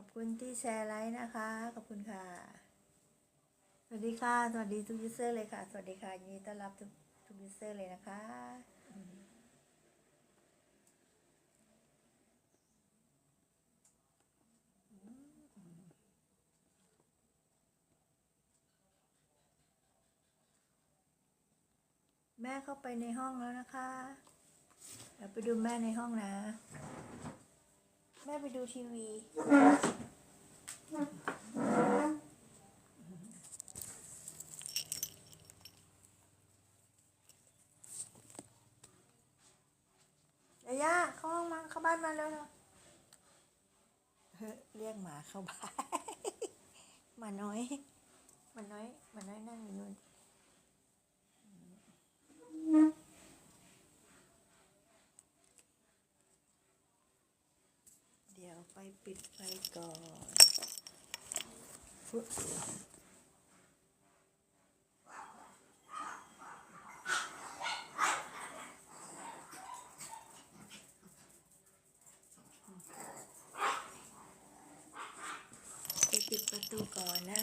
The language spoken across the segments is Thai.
อบคุณที่แชร์ไลค์นะคะ ขอบคุณค่ะ สวัสดีค่ะ สวัสดีทุกยูเซอร์เลยค่ะ สวัสดีค่ะยินดีต้อนรับทุกทุกยูเซอร์เลยนะคะ แม่เข้าไปในห้องแล้วนะคะเดี๋ยวไปดูแม่ในห้องนะ แม่ไปดูทีวียาย่าเข้าห้องมาเข้าบ้านมาแล้วเนาะเฮ้ยเรียกหมาเข้าบ้านหมาน้อยหมาน้อยหมาน้อยนั่งอยู่นู่น ปปิดไฟก่อนไปปิดประตูก่อนนะ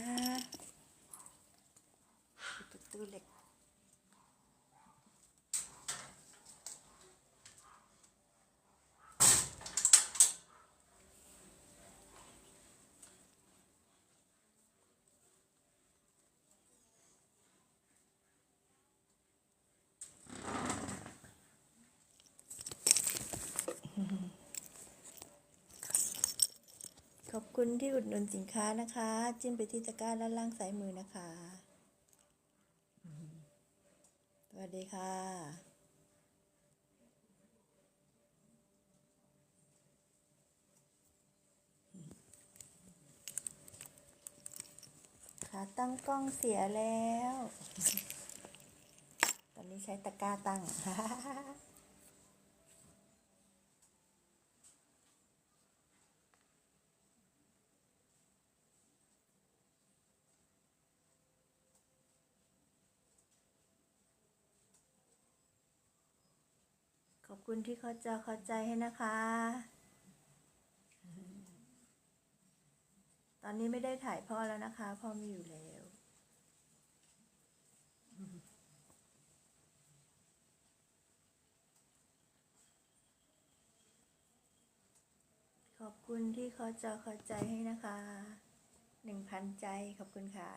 ปิดประตูเหล็ก อบคุณที่อุดหนุนสินค้านะคะ จิ้มไปที่ตะกร้าด้านล่างซ้ายมือนะคะ สวัสดีค่ะขาตั้งกล้องเสียแล้ว ตอนนี้ใช้ตะกร้าตั้ง อบคุณที่เขาจะเข้าใจให้นะคะ ตอนนี้ไม่ได้ถ่ายพ่อแล้วนะคะ พ่อไม่อยู่แล้ว ขอบคุณที่เขาจะเข้าใจให้นะคะ หนึ่งพันใจขอบคุณค่ะ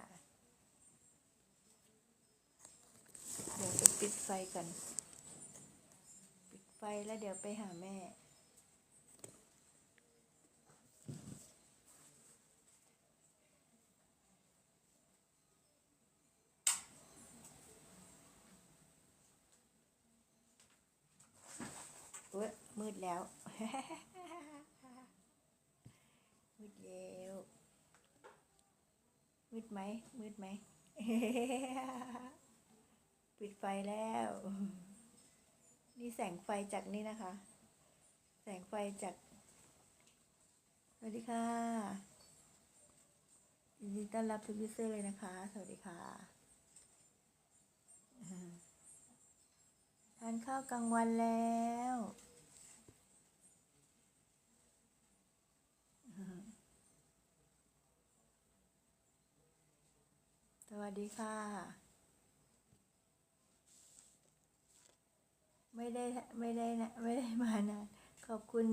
เดี๋ยวไปปิดไฟกัน ไฟแล้วเดี๋ยวไปหาแม่ เว้ยมืดแล้ว มืดแล้วมืดไหมมืดไหม ปิดไฟแล้ว นี่แสงไฟจากนี่นะคะ แสงไฟจากสวัสดีค่ะยินดีต้อนรับทุกยูเซอร์เลยนะคะ สวัสดีค่ะ ทานข้าวกลางวันแล้วสวัสดีค่ะ ไม่ได้ไม่ได้นะไม่ได้มานะขอบคุณ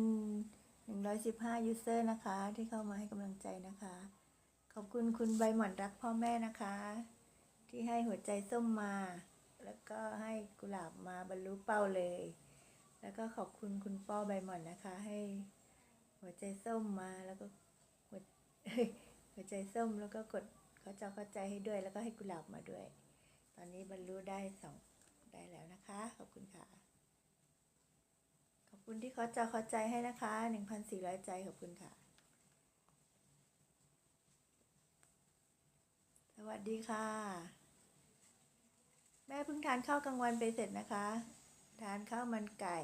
115 ยูเซอร์นะคะ ที่เข้ามาให้กำลังใจนะคะ ขอบคุณคุณใบหม่อนรักพ่อแม่นะคะ ที่ให้หัวใจส้มมา แล้วก็ให้กุหลาบมาบรรลุเป้าเลย แล้วก็ขอบคุณคุณป้อใบหม่อนนะคะ ให้หัวใจส้มมาแล้วก็หัวหัวใจส้มแล้วก็กดเขาจะเข้าใจให้ด้วยแล้วก็ให้กุหลาบมาด้วย ตอนนี้บรรลุได้สองได้แล้วนะคะ ขอบคุณค่ะ คุณที่เขาจะเข้าใจให้นะคะหนึ่งพันสี่ร้อยใจขอบคุณค่ะ สวัสดีค่ะ แม่เพิ่งทานข้าวกลางวันไปเสร็จนะคะ ทานข้าวมันไก่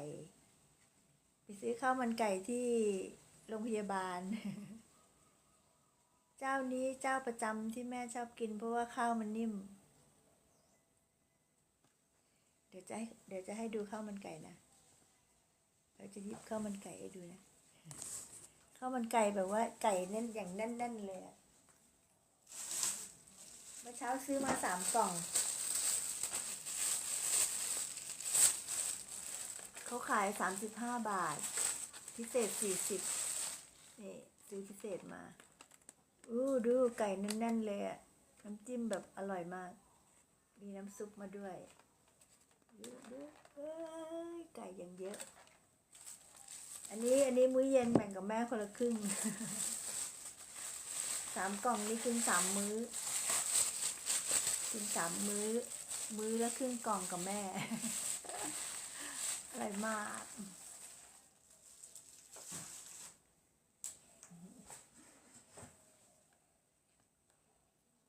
ไปซื้อข้าวมันไก่ที่โรงพยาบาล เจ้านี้เจ้าประจำที่แม่ชอบกินเพราะว่าข้าวมันนิ่ม เดี๋ยวจะให้เดี๋ยวจะให้ดูข้าวมันไก่นะ เราจะหยิบข้าวมันไก่ให้ดูนะข้าวมันไก่แบบว่าไก่แน่นอย่างแน่นๆเลยอะเมื่อเช้าซื้อมาสามกล่อง เขาขายสามสิบห้าบาท พิเศษสี่สิบนี่ซื้อพิเศษมา อู้ดูไก่แน่นๆเลยอะน้ำจิ้มแบบอร่อยมาก มีน้ำซุปมาด้วยดูดูเอ้ยไก่อย่างเยอะ อันนี้อันนี้มื้อเย็นแบ่งกับแม่คนละครึ่งสามกล่องนี่กินสามมื้อ กินสามมื้อ มื้อละครึ่งกล่องกับแม่อร่อยมาก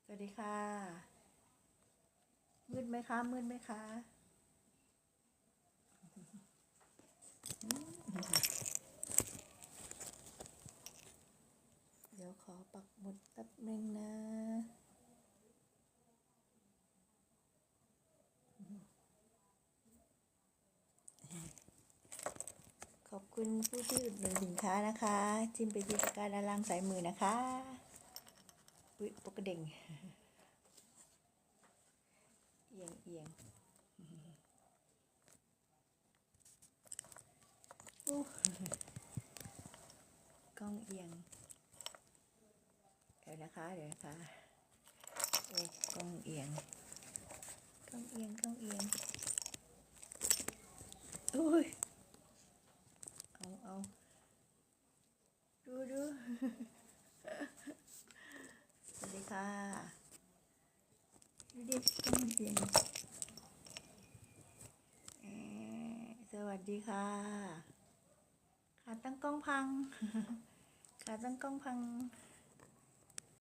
สวัสดีค่ะ มืดไหมคะ มืดไหมคะ เดี๋ยวขอปักหมุดแป๊บนึงนะ ข อบคุณผู้ที่อุดหนุนสินค้านะคะ จิ้มไปที่ตะกร้าด้านล่างสายมือนะคะอุ๊ยปกระเด่งเอียงเอียงอู้กล้องเอียง เดี๋ยวนะคะ เดี๋ยวนะคะโอ้กล้องเอียง กล้องเอียง กล้องเอียงอุ้ย เอาเอาดูดู สวัสดีค่ะดูดิกล้องเอียงเอ่อสวัสดีค่ะ ขาตั้งกล้องพัง ขาตั้งกล้องพัง